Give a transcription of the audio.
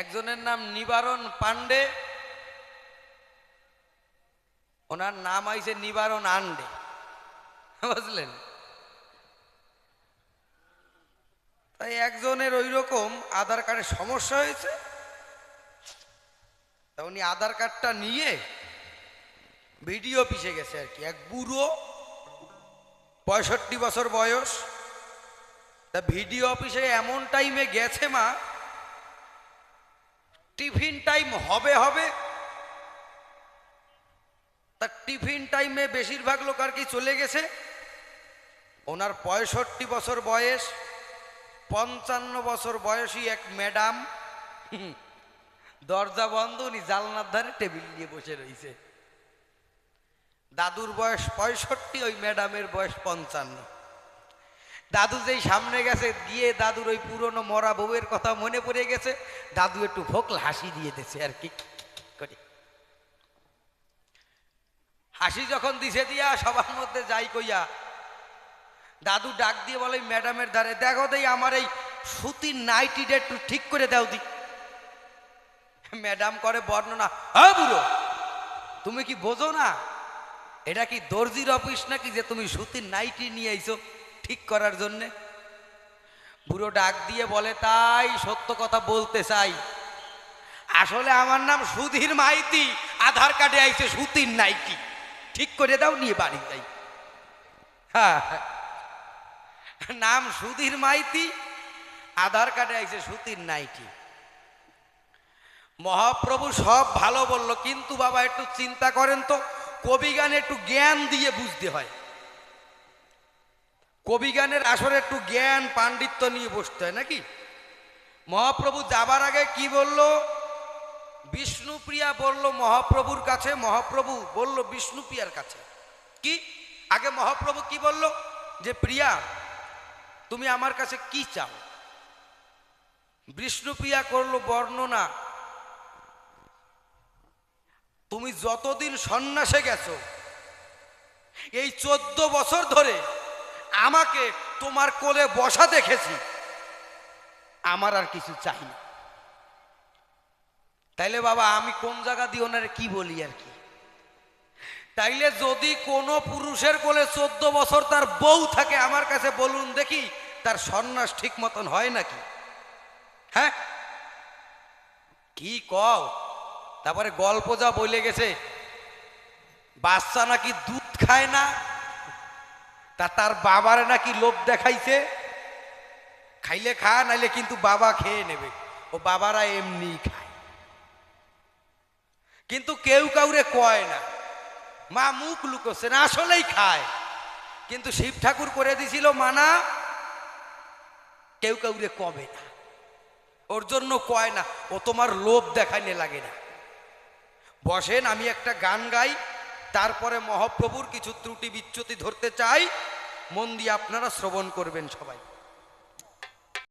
একজনের নাম নিবারণ পাণ্ডে, ওনার নাম আইছে নিবারণ আন্ডে বুঝলেন? তাই একজনের ওই রকম আধার কার্ডে সমস্যা হয়েছে। তা উনি আধার কার্ডটা নিয়ে ভিডিও পিছে গেছে আর কি। এক বুড়ো, পঁয়ষট্টি বছর বয়স। তা ভিডিও অফিসে এমন টাইমে গেছে মা টিফিন টাইম হবে হবে। তা টিফিন টাইমে বেশিরভাগ লোক আর কি চলে গেছে। ওনার পঁয়ষট্টি বছর বয়স, পঞ্চান্ন বছর বয়সী এক ম্যাডাম। দরজা বন্ধ, উনি জালনার ধারে টেবিল নিয়ে বসে রয়েছে। দাদুর বয়স পঁয়ষট্টি, ওই ম্যাডামের বয়স পঞ্চান্ন। দাদু যেই সামনে গেছে গিয়ে দাদুর ওই পুরনো মরা বউয়ের কথা মনে পড়ে গেছে। দাদু একটু ভোকল হাসি দিয়ে দিছে আর কি করে। হাসি যখন দিছে দিয়া সবার মধ্যে যাই কইয়া, দাদু ডাক দিয়ে বলে ম্যাডামের ধারে, দেখো দেই আমার এই সুতির নাইটিটা একটু ঠিক করে দাও দি। ম্যাডাম করে বর্ণনা হ্যাঁ বুড়ো, তুমি কি বোঝো না? এটা কি দর্জির অফিস নাকি যে তুমি সুতির নাইটি নিয়ে আইছো? ঠিক করার জন্যে। বুড়ো ডাক দিয়ে বলে, তাই সত্য কথা বলতে চাই। আসলে আমার নাম সুধীর মাইতি। আধার কার্ডে আইছে সুতির নাইকি। ঠিক করে দাও, নিয়ে বাড়ি যাই। হ্যাঁ নাম সুধীর মাইতি, আধার কার্ডে আইছে সুতির নাইকি। মহাপ্রভু সব ভালো বলল, কিন্তু বাবা, একটু চিন্তা করেন তো কবিগানে একটু জ্ঞান দিয়ে বুঝতে হয়। কবিগানের আসরে একটু জ্ঞান, পাণ্ডিত্য নিয়ে বসতে হয়, নাকি? মহাপ্রভু যাবার আগে কি বলল? বিষ্ণুপ্রিয়া বলল মহাপ্রভুর কাছে, মহাপ্রভু বলল বিষ্ণুপ্রিয়ার কাছে। কি? আগে মহাপ্রভু কি বলল? যে, প্রিয়া, তুমি আমার কাছে কি চাও? বিষ্ণুপ্রিয়া করল, বর্ণনা। তুমি যতদিন সন্ন্যাসে গেছো, এই চোদ্দ বছর ধরে আমাকে তোমার কোলে বসা দেখেছি। আমার আর কিছু চাই না। তাইলে বাবা, আমি কোন জায়গা দিয়ে ওনারে কি বলি আর কি? তাইলে যদি কোনো পুরুষের কোলে চোদ্দ বছর তার বউ থাকে আমার কাছে বলুন দেখি, তার সন্ন্যাস ঠিক মতন হয় নাকি? হ্যাঁ? কি কও? তারপরে গল্প যা বলে গেছে, বাচ্চা নাকি দুধ খায় না? তা তার বাবারে নাকি লোভ দেখাইছে? খাইলে খা, নাইলে কিন্তু বাবা খেয়ে নেবে। ও বাবারা এমনি খায়। কিন্তু কেউ কাউরে কয় না, মা মুখ লুকোচ্ছে না, আসলেই খায়। কিন্তু শিব ঠাকুর করে দিছিল মানা, কেউ কাউরে কবে না। ওর জন্য কয় না, ও তোমার লোভ দেখাইলে লাগে না। বসেন, আমি একটা গান গাই। তারপরে মহাপ্রভুর কিছু ত্রুটি বিচ্যুতি ধরতে চাই মন দিয়ে আপনারা শ্রবণ করবেন সবাই।